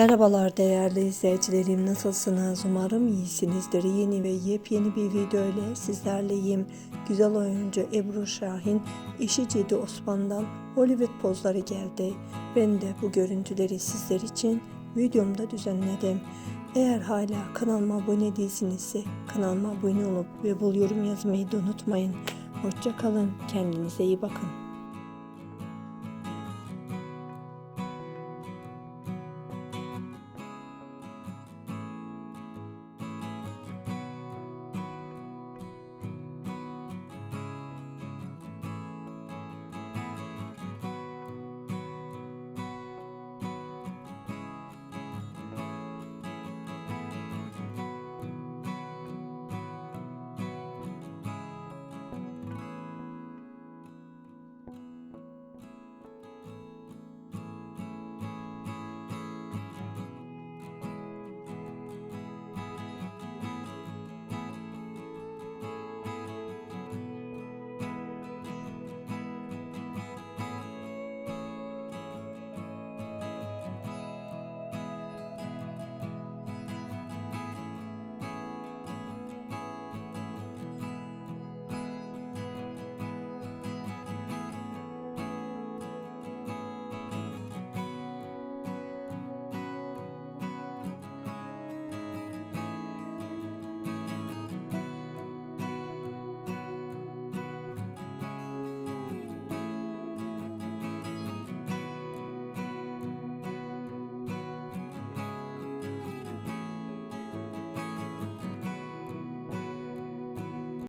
Merhabalar değerli izleyicilerim nasılsınız? Umarım iyisinizdir. Yeni ve yepyeni bir video ile sizlerleyim. Güzel oyuncu Ebru Şahin eşi Cedi Osman'dan Hollywood pozları geldi. Ben de bu görüntüleri sizler için videomda düzenledim. Eğer hala kanalıma abone değilsinizse kanalıma abone olup ve bul yorum yazmayı da unutmayın. Hoşçakalın kendinize iyi bakın.